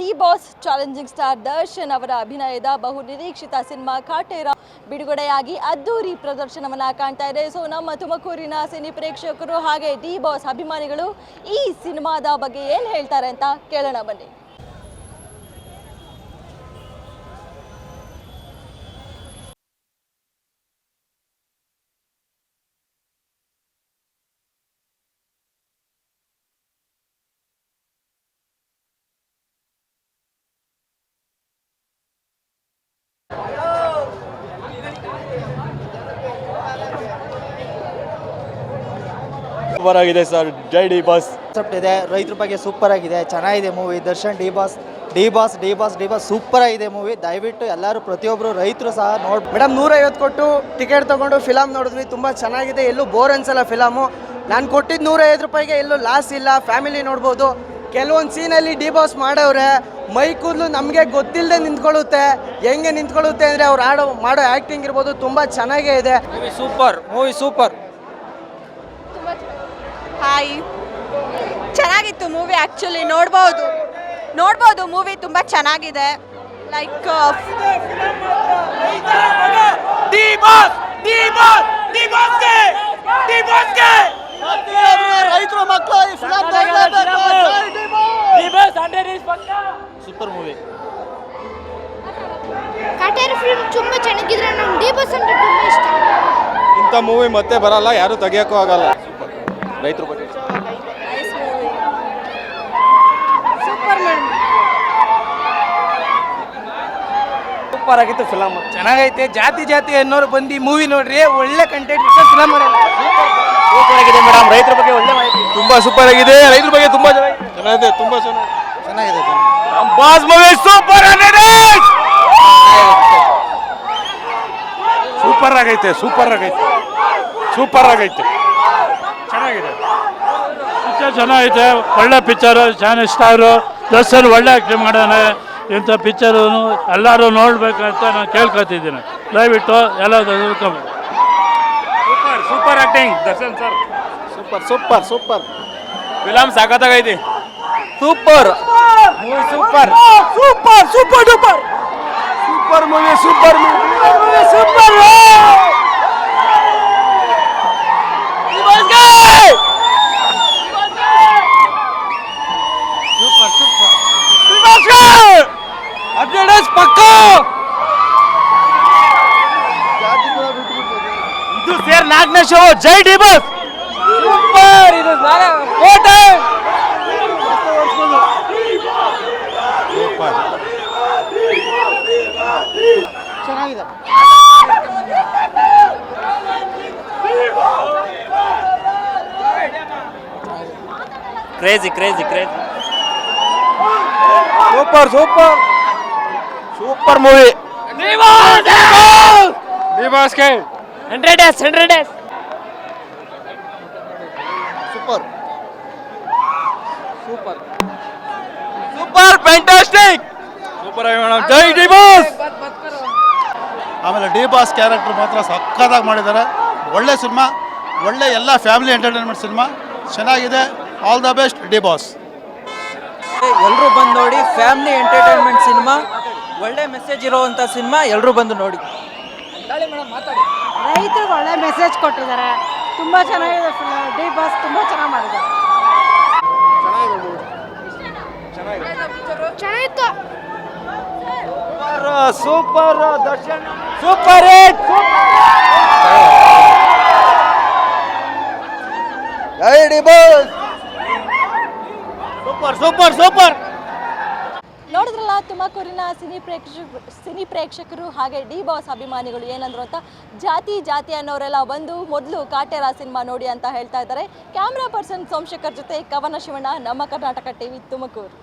D boss challenging star Darshan ಅವರ ಅಭಿನಯದ ಬಹು ನಿರೀಕ್ಷಿತ ಸಿನಿಮಾ ಕಾಟೇರ ಬಿಡುಗಡೆಯಾಗಿ ಅದ್ದೂರಿ ಪ್ರದರ್ಶನವನ್ನ ಕಾಣ್ತಾ ಇದೆ. ಸೊ ನಮ್ಮ ತುಮಕೂರಿನ ಸಿನಿ ಪ್ರೇಕ್ಷಕರು ಹಾಗೆ ಡಿ ಬಾಸ್ ಅಭಿಮಾನಿಗಳು ಈ ಸಿನಿಮಾದ ಬಗ್ಗೆ ಏನು ಹೇಳ್ತಾರೆ ಅಂತ ಕೇಳೋಣ ಬನ್ನಿ. ಸೂಪರ್ ಆಗಿದೆ sir Jai D boss. Concept ಇದೆ. ರೈತರ ಬಗ್ಗೆ ಸೂಪರ್ ಆಗಿದೆ. ಚೆನ್ನಾಗಿದೆ movie Darshan D boss D boss D boss D boss super ಆಗಿದೆ ಮೂವಿ ದಯವಿಟ್ಟು ಎಲ್ಲರೂ ಪ್ರತಿಯೊಬ್ಬರು ರೈತರು ಸಹ ನೋಡಿ ಮೇಡಮ್ ನೂರೈವತ್ತು ಕೊಟ್ಟು ಟಿಕೆಟ್ ತೊಗೊಂಡು ಫಿಲಮ್ ನೋಡಿದ್ವಿ. ತುಂಬ ಚೆನ್ನಾಗಿದೆ. ಎಲ್ಲೂ ಬೋರ್ ಅನ್ಸಲ್ಲ ಫಿಲಮು ನಾನು ಕೊಟ್ಟಿದ್ದು ನೂರೈವತ್ತು ರೂಪಾಯಿಗೆ ಎಲ್ಲೂ ಲಾಸ್ ಇಲ್ಲ. ಫ್ಯಾಮಿಲಿ ನೋಡ್ಬೋದು. ಕೆಲವೊಂದು ಸೀನಲ್ಲಿ ಡಿ ಬಾಸ್ ಮಾಡೋರೆ ಮೈ ಕೂದಲು ನಮಗೆ ಗೊತ್ತಿಲ್ಲದೆ ನಿಂತ್ಕೊಳ್ಳುತ್ತೆ. ಹೆಂಗೆ ನಿಂತ್ಕೊಳ್ಳುತ್ತೆ ಅಂದರೆ ಅವ್ರು ಆಡೋ ಮಾಡೋ ಆ್ಯಕ್ಟಿಂಗ್ ಇರ್ಬೋದು. ತುಂಬ ಚೆನ್ನಾಗೇ ಇದೆ. Movie super movie super hi ಚೆನ್ನಾಗಿತ್ತು ಮೂವಿ ಆ್ಯಕ್ಚುಲಿ ನೋಡ್ಬೋದು. ನೋಡ್ಬೋದು ಮೂವಿ ತುಂಬ ಚೆನ್ನಾಗಿದೆ. ಲೈಕ್ ರೈತರು ಮಕ್ಕಳು ಸೂಪರ್ ಮೂವಿ ಕಾಟೇರಿ ಫಿಲ್ಮ್ ತುಂಬ ಚೆನ್ನಾಗಿದ್ರೆ ನಮ್ಗೆ ಡಿ ಬಸ್ ಅಂದ್ರೆ ತುಂಬ ಇಷ್ಟ. ಇಂಥ ಮೂವಿ ಮತ್ತೆ ಬರಲ್ಲ ಯಾರು ತೆಗಿಯೋಕ್ಕೂ ಆಗಲ್ಲ. ರೈತರ ಬಗ್ಗೆ ಸೂಪರ್ ಆಗಿತ್ತು ಫಿಲಮ್ ಚೆನ್ನಾಗೈತೆ. ಜಾತಿ ಜಾತಿ ಅನ್ನೋರು ಬಂದು ಮೂವಿ ನೋಡ್ರಿ ಒಳ್ಳೆ ಕಂಟೆಂಟ್ ಇತ್ತು ಫಿಲಮ್ ಸೂಪರ್ ಆಗಿದೆ ಮೇಡಮ್ ರೈತರ ಬಗ್ಗೆ ಒಳ್ಳೆ ಮಾಹಿತಿ. ತುಂಬಾ ಸೂಪರ್ ಆಗಿದೆ. ರೈತರ ಬಗ್ಗೆ ತುಂಬಾ ಚೆನ್ನಾಗಿದೆ ಚೆನ್ನಾಗಿದೆ ತುಂಬಾ ಚೆನ್ನಾಗಿದೆ ಚೆನ್ನಾಗಿದೆ ಬಾಸ್ ಮೂವಿ ಸೂಪರ್ ಆಗಿದೆ. ಸೂಪರ್ ಆಗೈತೆ ಸೂಪರ್ ಆಗೈತೆ. ಸೂಪರ್ ಆಗೈತೆ. ಚೆನ್ನಾಗಿದೆ. ಪಿಕ್ಚರ್ ಚೆನ್ನಾಗೈತೆ ಒಳ್ಳೆ ಪಿಕ್ಚರು ಚೆನ್ನಾಗಿ ಸ್ಟಾರು ದರ್ಶನ್ ಒಳ್ಳೆ ಆ್ಯಕ್ಟಿಂಗ್ ಮಾಡೋಣ ಇಂಥ ಪಿಕ್ಚರು ಎಲ್ಲರೂ ನೋಡಬೇಕಂತ ನಾನು ಕೇಳ್ಕೊತಿದ್ದೀನಿ. ದಯವಿಟ್ಟು ಎಲ್ಲ super super acting Darshan sir. Super super super. Film ಸಾಕತ್ತಾಗೈತಿ super. Movie super. Super super duper. Super movie super movie. Super ಪಕ್ಕ! ಇದು ಸೇರ್ ನಾಲ್ಕನೇ show Jai D boss super ಇದು ಕೋಟೆ crazy crazy crazy super super. Super movie hundred yes hundred yes super super fantastic super ಆಗಿ madam Jai D boss ಆಮೇಲೆ D boss character ಮಾತ್ರ ಸಕ್ಕತ್ತಾಗಿ ಮಾಡಿದ್ದಾರೆ. ಒಳ್ಳೆ ಸಿನಿಮಾ ಒಳ್ಳೆ ಎಲ್ಲ ಫ್ಯಾಮಿಲಿ ಎಂಟರ್ಟೈನ್ಮೆಂಟ್ ಸಿನಿಮಾ. ಚೆನ್ನಾಗಿದೆ. All the best D boss. ಎಲ್ಲರೂ ಬಂದು ನೋಡಿ ಫ್ಯಾಮಿಲಿ ಎಂಟರ್ಟೈನ್ಮೆಂಟ್ ಸಿನಿಮಾ. ಒಳ್ಳೆ ಮೆಸೇಜ್ ಇರುವಂತ ಸಿನಿಮಾ ಎಲ್ಲರೂ ಬಂದು ನೋಡಿ. ರೈತರಿಗೆ ಒಳ್ಳೆ ಮೆಸೇಜ್ ಕೊಟ್ಟಿದ್ದಾರೆ. ತುಂಬ ಚೆನ್ನಾಗಿದೆ ಡಿ ಬಾಸ್ ತುಂಬ ಚೆನ್ನಾಗಿ ಮಾಡಿದ್ದಾರೆ. ಚೆನ್ನಾಗಿತ್ತು. Super Darshan. Super hit super super super ನೋಡಿದ್ರಲ್ಲ, ತುಮಕೂರಿನ ಸಿನಿ ಪ್ರೇಕ್ಷಕ ಸಿನಿ ಪ್ರೇಕ್ಷಕರು ಹಾಗೆ ಡಿ ಬಾಸ್ ಅಭಿಮಾನಿಗಳು ಏನಂದ್ರು ಅಂತ, ಜಾತಿ ಜಾತಿ ಅನ್ನೋರೆಲ್ಲ ಬಂದು ಮೊದಲು ಕಾಟೇರ ಸಿನಿಮಾ ನೋಡಿ ಅಂತ ಹೇಳ್ತಾ ಇದ್ದಾರೆ. ಕ್ಯಾಮ್ರಾ ಪರ್ಸನ್ ಸೋಮಶೇಖರ್ ಜೊತೆ ಕವನ ಶಿವಣ್ಣ, ನಮ್ಮ ಕರ್ನಾಟಕ ಟಿವಿ ತುಮಕೂರು.